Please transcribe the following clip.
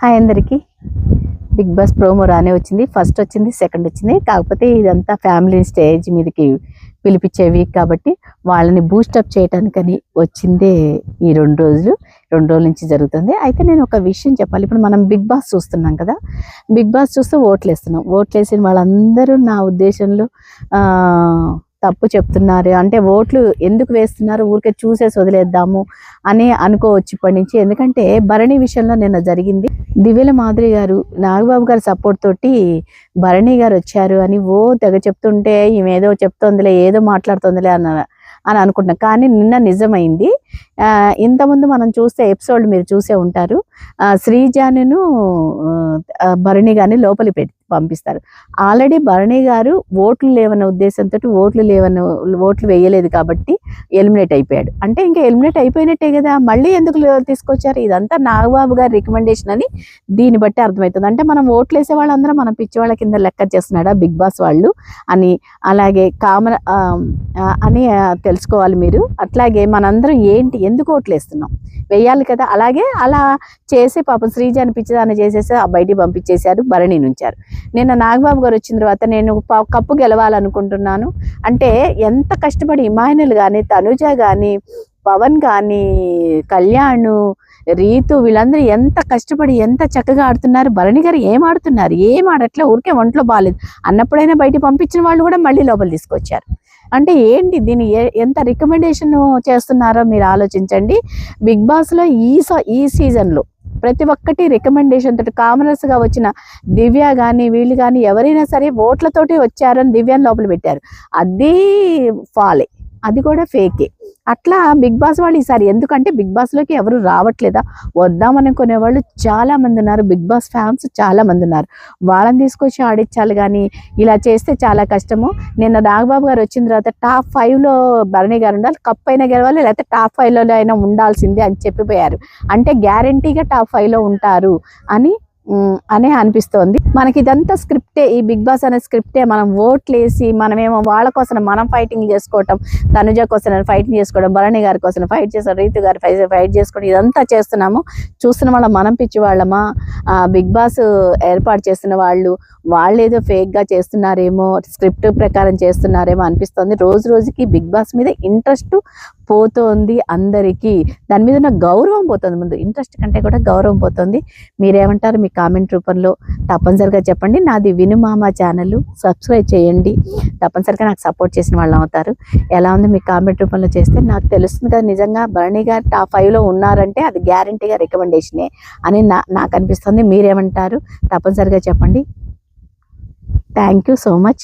Hi అందరికీ. Big boss promo రానే వచ్చింది. ఫస్ట్ వచ్చింది సెకండ్ వచ్చింది. కాకపోతే ఇదంతా ఫ్యామిలీ స్టేజ్ మీదకి పిలిపించేవి కాబట్టి వాళ్ళని బూస్టప్ చేయటానికని వచ్చిందే ఈ రెండు రోజులు. రెండు రోజుల నుంచి జరుగుతుంది. అయితే నేను ఒక విషయం చెప్పాలి. ఇప్పుడు మనం బిగ్ బాస్ చూస్తున్నాం కదా. బిగ్ బాస్ చూస్తే ఓట్లు వేస్తున్నాం ఓట్లు వేసిన వాళ్ళందరూ నా ఉద్దేశంలో తప్పు చెప్తున్నారు. అంటే ఓట్లు ఎందుకు వేస్తున్నారు? ఊరికే చూసేసి వదిలేద్దాము అని అనుకోవచ్చు ఇప్పటి నుంచి. ఎందుకంటే భరణి విషయంలో నిన్న జరిగింది. దివ్యల మాధురి గారు నాగబాబు గారి సపోర్ట్ తోటి భరణి గారు వచ్చారు అని ఓ తెగ చెప్తుంటే ఈమె ఏదో చెప్తోందిలే ఏదో మాట్లాడుతోందిలే అన్న అని అనుకుంటున్నాం. కానీ నిన్న నిజమైంది. ఇంతకుముందు మనం చూస్తే ఎపిసోడ్ మీరు చూసే ఉంటారు. ఆ, ఆ, భరణి గారిని లోపలి పెట్టి పంపిస్తారు. ఆల్రెడీ భరణి గారు ఓట్లు లేవన్న ఉద్దేశంతో ఓట్లు లేవన్న ఓట్లు వేయలేదు కాబట్టి ఎలిమినేట్ అయిపోయాడు. అంటే ఇంకా ఎలిమినేట్ అయిపోయినట్టే కదా మళ్ళీ ఎందుకు తీసుకొచ్చారు? ఇదంతా నాగబాబు గారి రికమెండేషన్ అని దీన్ని బట్టి అర్థమవుతుంది. అంటే మనం ఓట్లు వేసే వాళ్ళందరూ మనం పిచ్చి వాళ్ళ కింద లెక్క చేస్తున్నాడా బిగ్ బాస్ వాళ్ళు అని అలాగే కామన్ ఆ, అని తెలుసుకోవాలి మీరు. అట్లాగే మనందరం ఏంటి? ఎందుకు ఓట్లు వేస్తున్నాం? వేయాలి కదా. అలాగే అలా చేసి పాపం శ్రీజాని పిచ్చిదాన్ని చేసేసి ఆ బయటికి పంపించేశారు భరణి నుంచారు. నిన్న నాగబాబు గారు వచ్చిన తర్వాత నేను ప- కప్పు గెలవాలనుకుంటున్నాను. అంటే ఎంత కష్టపడి ఇమాయనల్ కానీ తనుజ కానీ పవన్ కానీ కళ్యాణ్ రీతు వీళ్ళందరూ ఎంత కష్టపడి ఎంత చక్కగా ఆడుతున్నారు. భరణి గారు ఏం ఆడుతున్నారు? ఏం ఆడట్లే? ఊరికే ఒంట్లో బాగాలేదు అన్నప్పుడైనా బయట పంపించిన వాళ్ళు కూడా మళ్ళీ లోపల తీసుకొచ్చారు. అంటే ఏంటి దీన్ని ఏ- ఎంత రికమెండేషన్ చేస్తున్నారో మీరు ఆలోచించండి. బిగ్ బాస్లో ఈ స- ఈ సీజన్లో ప్రతి ఒక్కటి రికమెండేషన్ తోటి కామనర్స్గా వచ్చిన దివ్య కానీ వీళ్ళు కానీ ఎవరైనా సరే ఓట్లతోటి వచ్చారని దివ్యాన్ని లోపల పెట్టారు. అది ఫాలే. అది కూడా ఫేకే. అట్లా బిగ్ బాస్ వాళ్ళు ఈసారి ఎందుకంటే బిగ్ బాస్లోకి ఎవరు రావట్లేదా? వద్దామనుకునే వాళ్ళు చాలామంది ఉన్నారు. బిగ్ బాస్ ఫ్యాన్స్ చాలామంది ఉన్నారు. వాళ్ళని తీసుకొచ్చి ఆడించాలి కానీ ఇలా చేస్తే చాలా కష్టము. నిన్న నాగబాబు గారు వచ్చిన తర్వాత టాప్ ఫైవ్లో భరణి గారు ఉండాలి కప్ అయినా గెలవాలి లేకపోతే టాప్ ఫైవ్లో అయినా ఉండాల్సిందే అని చెప్పిపోయారు. అంటే గ్యారంటీగా టాప్ ఫైవ్లో ఉంటారు అని అనే అనిపిస్తోంది. మనకి ఇదంతా స్క్రిప్టే ఈ బిగ్ బాస్ అనే స్క్రిప్టే. మనం ఓట్లేసి మనమేమో వాళ్ళ కోసం మనం ఫైటింగ్ చేసుకోవటం తనుజ కోసం ఫైటింగ్ చేసుకోవడం భరణి గారి కోసం ఫైట్ చేసుకోవడం రీతు గారి ఫైట్ ఫైట్ చేసుకోవడం ఇదంతా చేస్తున్నాము. చూస్తున్న వాళ్ళ మనం పిచ్చి వాళ్ళమా ఆ, బిగ్ బాస్ ఏర్పాటు చేస్తున్న వాళ్ళు వాళ్ళు ఏదో ఫేక్గా చేస్తున్నారేమో స్క్రిప్ట్ ప్రకారం చేస్తున్నారేమో అనిపిస్తోంది. రోజు రోజుకి బిగ్ బాస్ మీద ఇంట్రెస్ట్ పోతోంది అందరికీ. దాని మీద ఉన్న గౌరవం పోతుంది ముందు. ఇంట్రెస్ట్ కంటే కూడా గౌరవం పోతుంది. మీరేమంటారు? మీకు కామెంట్ రూపంలో తప్పనిసరిగా చెప్పండి. నాది వినుమామ ఛానల్. సబ్స్క్రైబ్ చేయండి. తప్పనిసరిగా నాకు సపోర్ట్ చేసిన వాళ్ళు అవుతారు. ఎలా ఉంది మీ కామెంట్ రూపంలో చేస్తే నాకు తెలుస్తుంది కదా. నిజంగా భరణి గారు టాప్ ఫైవ్లో ఉన్నారంటే అది గ్యారంటీగా రికమెండేషనే అని నా నాకు అనిపిస్తుంది. మీరేమంటారు? తప్పనిసరిగా చెప్పండి. Thank you so much